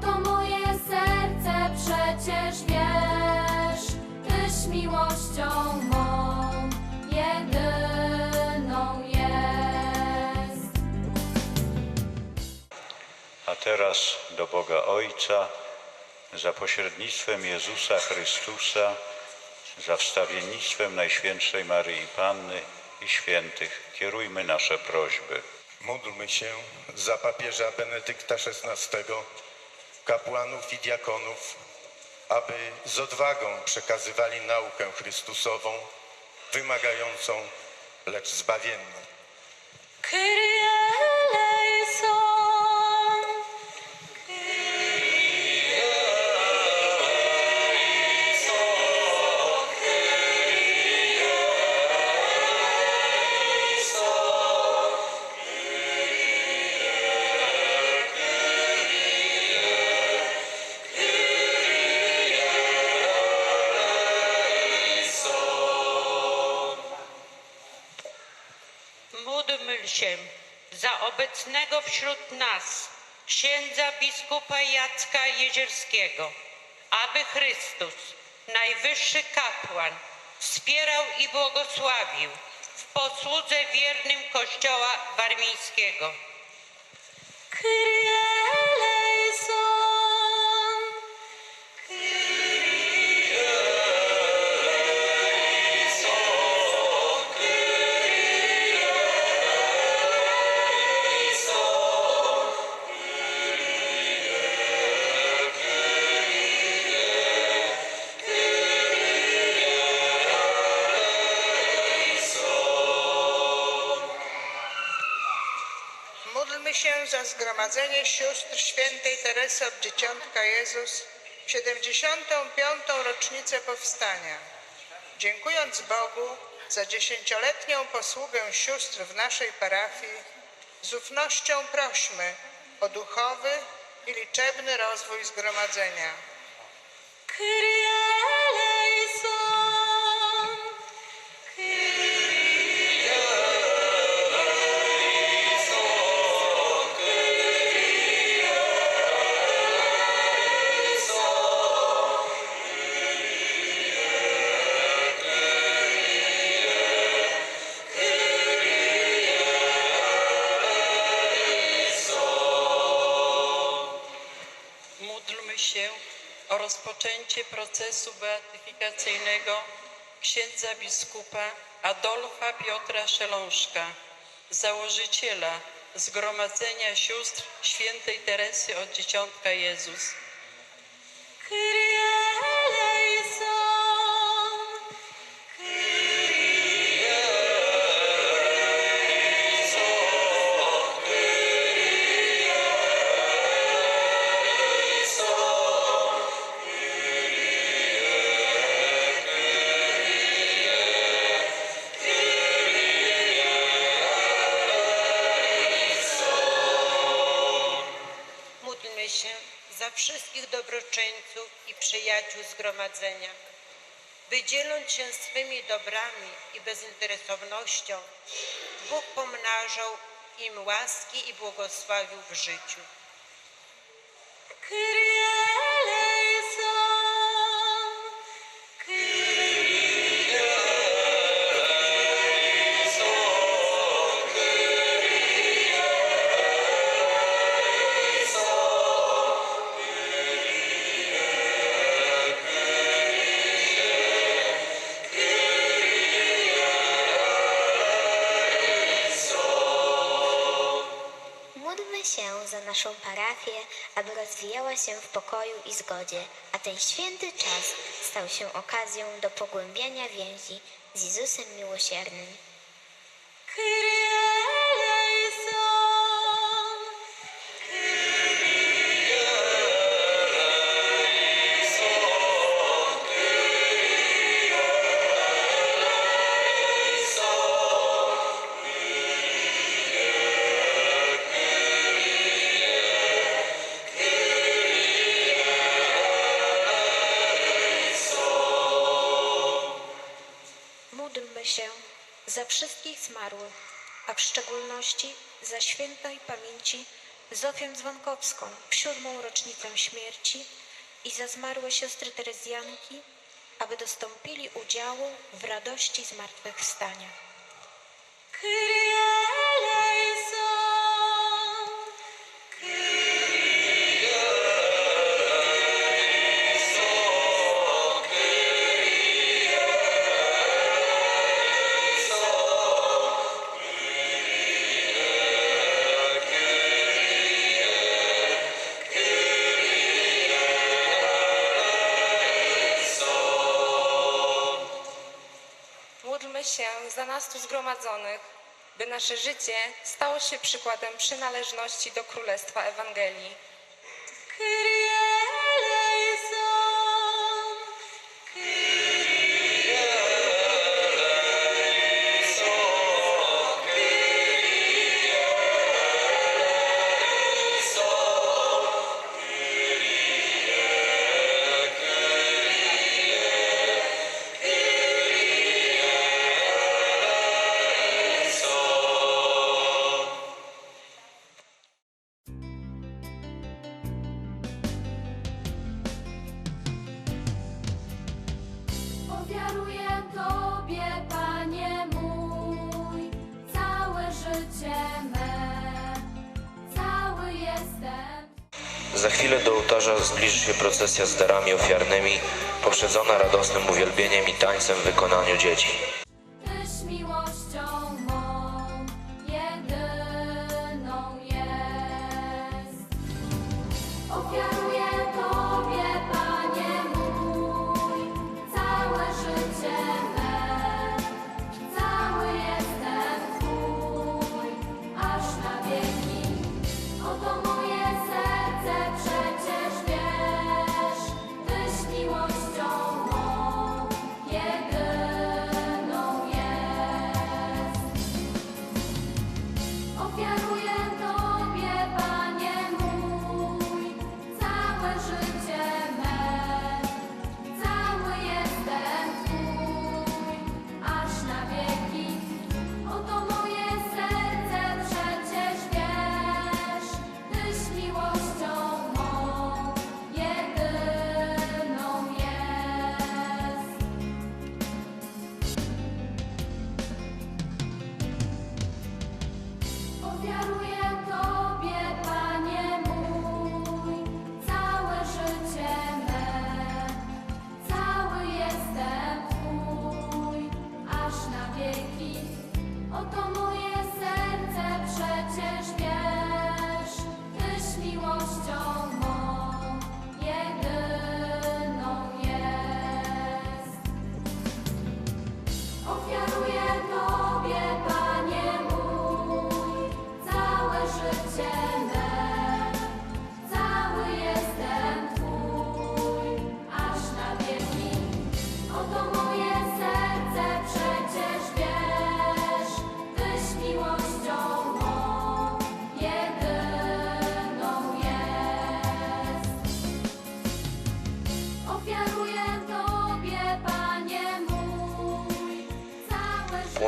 Oto moje serce przecież wiesz, Tyś miłością mą jedyną jest. A teraz do Boga Ojca, za pośrednictwem Jezusa Chrystusa, za wstawiennictwem Najświętszej Maryi Panny i świętych, kierujmy nasze prośby. Módlmy się za papieża Benedykta XVI, kapłanów i diakonów, aby z odwagą przekazywali naukę Chrystusową, wymagającą, lecz zbawienną. Obecnego wśród nas księdza biskupa Jacka Jezierskiego, aby Chrystus, najwyższy kapłan, wspierał i błogosławił w posłudze wiernym Kościoła Warmińskiego. Sióstr świętej Teresy od Dzieciątka Jezus w 75. rocznicę powstania. Dziękując Bogu za dziesięcioletnią posługę sióstr w naszej parafii, z ufnością prośmy o duchowy i liczebny rozwój zgromadzenia. Kyrie rozpoczęcie procesu beatyfikacyjnego księdza biskupa Adolfa Piotra Szelążka, założyciela Zgromadzenia Sióstr Świętej Teresy od Dzieciątka Jezus. Zgromadzenia, by dzieląc się swymi dobrami i bezinteresownością, Bóg pomnażał im łaski i błogosławił w życiu. Parafię, aby rozwijała się w pokoju i zgodzie, a ten święty czas stał się okazją do pogłębiania więzi z Jezusem Miłosiernym. Za wszystkich zmarłych, a w szczególności za świętej pamięci Zofię Dzwonkowską w siódmą rocznicę śmierci i za zmarłe siostry Terezjanki, aby dostąpili udziału w radości zmartwychwstania. Kyrie się za nas tu zgromadzonych, by nasze życie stało się przykładem przynależności do Królestwa Ewangelii. Się procesja z darami ofiarnymi, poprzedzona radosnym uwielbieniem i tańcem w wykonaniu dzieci.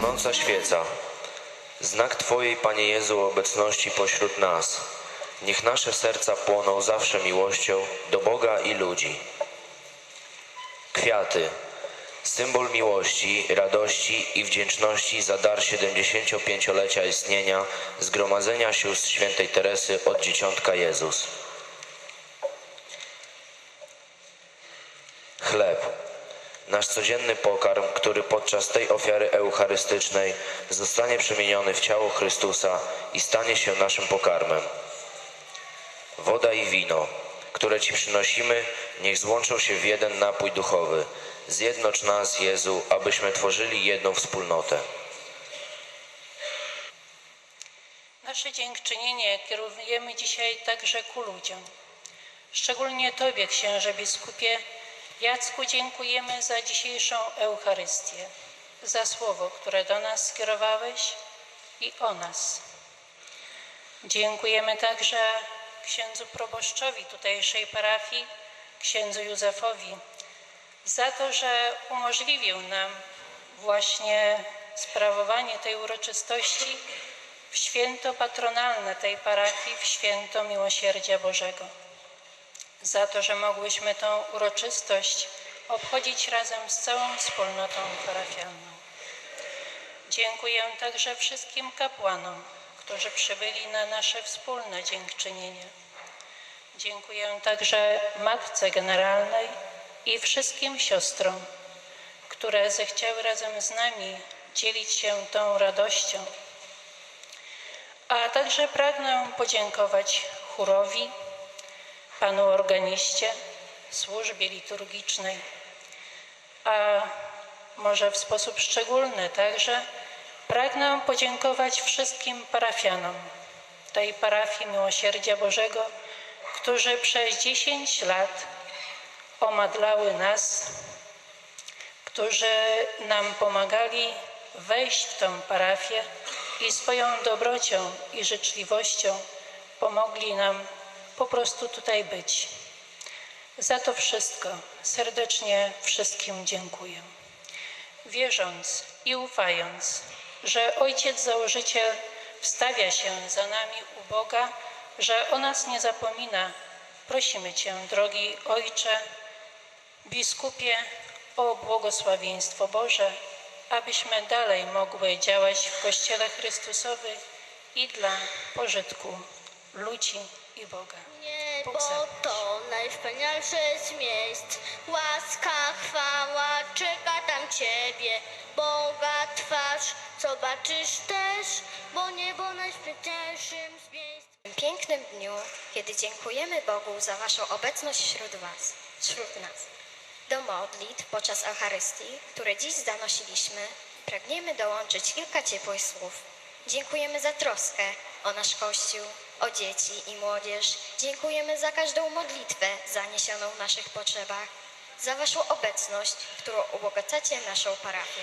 Płonąca świeca. Znak Twojej, Panie Jezu, obecności pośród nas. Niech nasze serca płoną zawsze miłością do Boga i ludzi. Kwiaty. Symbol miłości, radości i wdzięczności za dar 75-lecia istnienia Zgromadzenia Sióstr Świętej Teresy od Dzieciątka Jezus. Chleb. Nasz codzienny pokarm, który podczas tej ofiary eucharystycznej zostanie przemieniony w ciało Chrystusa i stanie się naszym pokarmem. Woda i wino, które Ci przynosimy, niech złączą się w jeden napój duchowy. Zjednocz nas, Jezu, abyśmy tworzyli jedną wspólnotę. Nasze dziękczynienie kierujemy dzisiaj także ku ludziom. Szczególnie Tobie, księże biskupie, Jacku, dziękujemy za dzisiejszą Eucharystię, za słowo, które do nas skierowałeś i o nas. Dziękujemy także księdzu proboszczowi tutejszej parafii, księdzu Józefowi, za to, że umożliwił nam właśnie sprawowanie tej uroczystości w święto patronalne tej parafii, w święto Miłosierdzia Bożego. Za to, że mogłyśmy tą uroczystość obchodzić razem z całą wspólnotą parafialną. Dziękuję także wszystkim kapłanom, którzy przybyli na nasze wspólne dziękczynienie. Dziękuję także Matce Generalnej i wszystkim siostrom, które zechciały razem z nami dzielić się tą radością. A także pragnę podziękować chórowi, panu organiście, służbie liturgicznej, a może w sposób szczególny także pragnę podziękować wszystkim parafianom tej parafii Miłosierdzia Bożego, którzy przez 10 lat omadlały nas, którzy nam pomagali wejść w tę parafię i swoją dobrocią i życzliwością pomogli nam po prostu tutaj być. Za to wszystko serdecznie wszystkim dziękuję. Wierząc i ufając, że Ojciec Założyciel wstawia się za nami u Boga, że o nas nie zapomina, prosimy Cię, drogi Ojcze, biskupie, o błogosławieństwo Boże, abyśmy dalej mogły działać w Kościele Chrystusowym i dla pożytku ludzi i Boga. Niebo Bóg to najwspanialsze z miejsc, łaska, chwała, czeka tam Ciebie, Boga twarz, zobaczysz też, bo niebo najwspanialszym z miejsc. W tym pięknym dniu, kiedy dziękujemy Bogu za Waszą obecność wśród Was, wśród nas, do modlitw podczas Eucharystii, które dziś zanosiliśmy, pragniemy dołączyć kilka ciepłych słów. Dziękujemy za troskę o nasz Kościół, o dzieci i młodzież. Dziękujemy za każdą modlitwę zaniesioną w naszych potrzebach, za Waszą obecność, którą ubogacacie naszą parafię.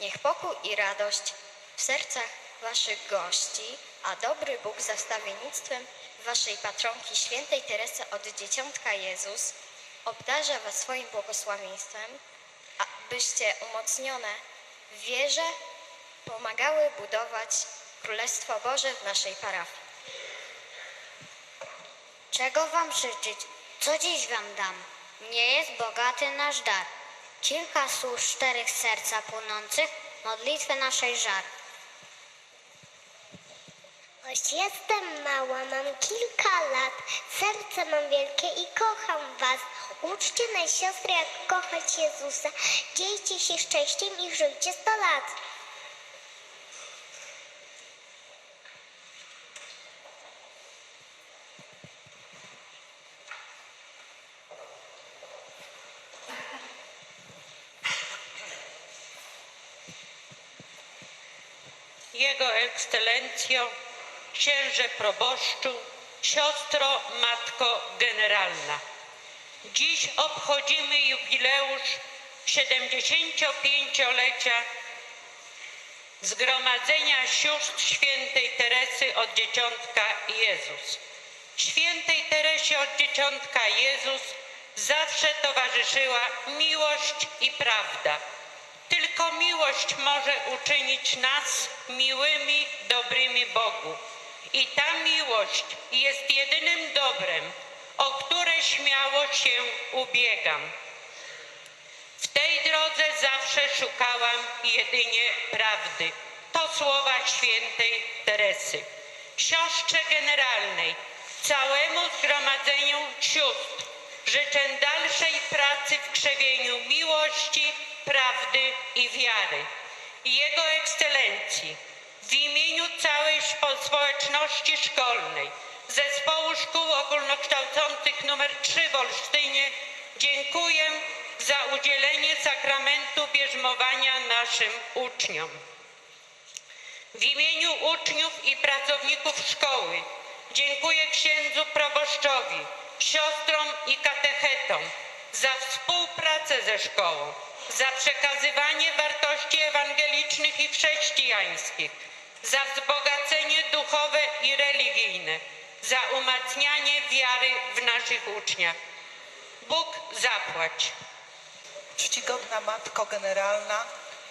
Niech pokój i radość w sercach Waszych gości, a dobry Bóg za wstawiennictwem Waszej patronki świętej Teresy od Dzieciątka Jezus obdarza Was swoim błogosławieństwem, abyście umocnione w wierze pomagały budować Królestwo Boże w naszej parafii. Czego Wam życzyć? Co dziś Wam dam? Nie jest bogaty nasz dar. Kilka słów czterech serca płonących, modlitwę naszej żar. Choć jestem mała, mam kilka lat, serce mam wielkie i kocham was. Uczcie nas siostry, jak kochać Jezusa. Dziejcie się szczęściem i żyjcie sto lat. Jego ekscelencjo, księże proboszczu, siostro, matko generalna. Dziś obchodzimy jubileusz 75-lecia Zgromadzenia Sióstr Świętej Teresy od Dzieciątka Jezus. Świętej Teresie od Dzieciątka Jezus zawsze towarzyszyła miłość i prawda. Tylko miłość może uczynić nas miłymi, dobrymi Bogu. I ta miłość jest jedynym dobrem, o które śmiało się ubiegam. W tej drodze zawsze szukałam jedynie prawdy. To słowa świętej Teresy. Siostrze generalnej, całemu zgromadzeniu sióstr życzę dalszej pracy w krzewieniu miłości, prawdy i wiary. Jego ekscelencji w imieniu całej społeczności szkolnej Zespołu Szkół Ogólnokształcących nr 3 w Olsztynie dziękuję za udzielenie sakramentu bierzmowania naszym uczniom. W imieniu uczniów i pracowników szkoły dziękuję księdzu proboszczowi, siostrom i katechetom za współpracę ze szkołą, za przekazywanie wartości ewangelicznych i chrześcijańskich, za wzbogacenie duchowe i religijne, za umacnianie wiary w naszych uczniach. Bóg zapłać. Czcigodna Matko Generalna,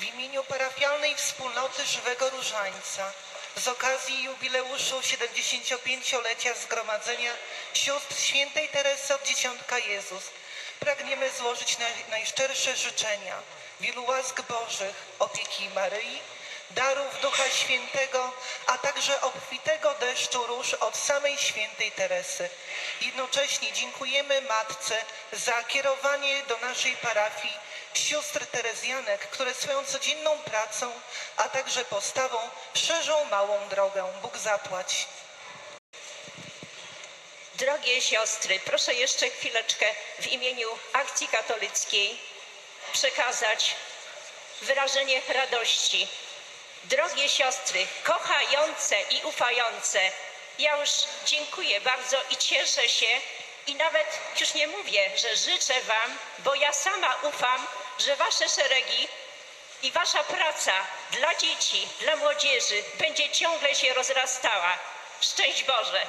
w imieniu parafialnej wspólnoty Żywego Różańca z okazji jubileuszu 75-lecia Zgromadzenia Sióstr Świętej Teresy od Dzieciątka Jezus pragniemy złożyć naj, najszczersze życzenia wielu łask Bożych, opieki Maryi, darów Ducha Świętego, a także obfitego deszczu róż od samej Świętej Teresy. Jednocześnie dziękujemy Matce za kierowanie do naszej parafii sióstr Terezjanek, które swoją codzienną pracą, a także postawą szerzą małą drogę. Bóg zapłać. Drogie siostry, proszę jeszcze chwileczkę w imieniu Akcji Katolickiej przekazać wyrażenie radości. Drogie siostry, kochające i ufające, ja już dziękuję bardzo i cieszę się i nawet już nie mówię, że życzę Wam, bo ja sama ufam, że Wasze szeregi i Wasza praca dla dzieci, dla młodzieży będzie ciągle się rozrastała. Szczęść Boże!